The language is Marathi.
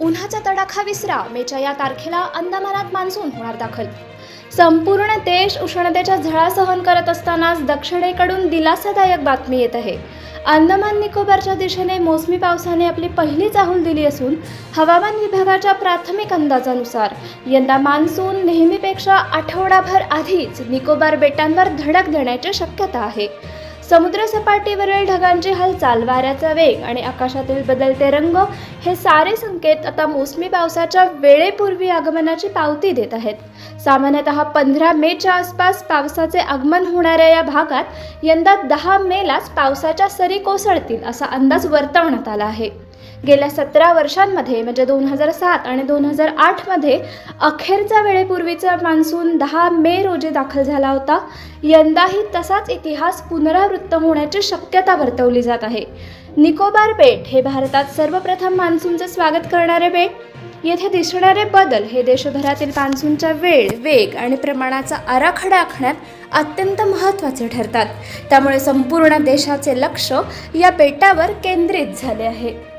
उन्हाचा तडाखा विसरा मेच्या या तारखेला अंदमानात मान्सून होणार दाखल. संपूर्ण देश उष्णतेच्या झळा सहन करत असतानाच दक्षिणेकडून दिलासादायक बातमी येत आहे. अंदमान निकोबारच्या दिशेने मोसमी पावसाने आपली पहिली चाहूल दिली असून हवामान विभागाच्या प्राथमिक अंदाजानुसार यंदा मान्सून नेहमीपेक्षा आठवडाभर आधीच निकोबार बेटांवर धडक देण्याची शक्यता आहे. समुद्रसपाटीवरील ढगांची हालचाल वाऱ्याचा वेग आणि आकाशातील बदलते रंग हे सारे संकेत आता मोसमी पावसाच्या वेळेपूर्वी आगमनाची पावती देत आहेत. सामान्यतः पंधरा मेच्या आसपास पावसाचे आगमन होणाऱ्या या भागात यंदा दहा मेलाच पावसाच्या सरी कोसळतील असा अंदाज वर्तवण्यात आला आहे. गेल्या सतरा वर्षांमध्ये म्हणजे दोन हजार सात आणि दोन हजार आठमध्ये अखेरचा वेळेपूर्वीचा मान्सून दहा मे रोजी दाखल झाला होता. यंदाही तसाच इतिहास पुनरावृत्त होण्याची शक्यता वर्तवली जात आहे. निकोबार बेट हे भारतात सर्वप्रथम मान्सूनचं स्वागत करणारे बेट. येथे दिसणारे बदल हे देशभरातील मान्सूनच्या वेळ वेग आणि प्रमाणाचा आराखडा आखण्यात अत्यंत महत्त्वाचे ठरतात. त्यामुळे संपूर्ण देशाचे लक्ष या बेटावर केंद्रित झाले आहे.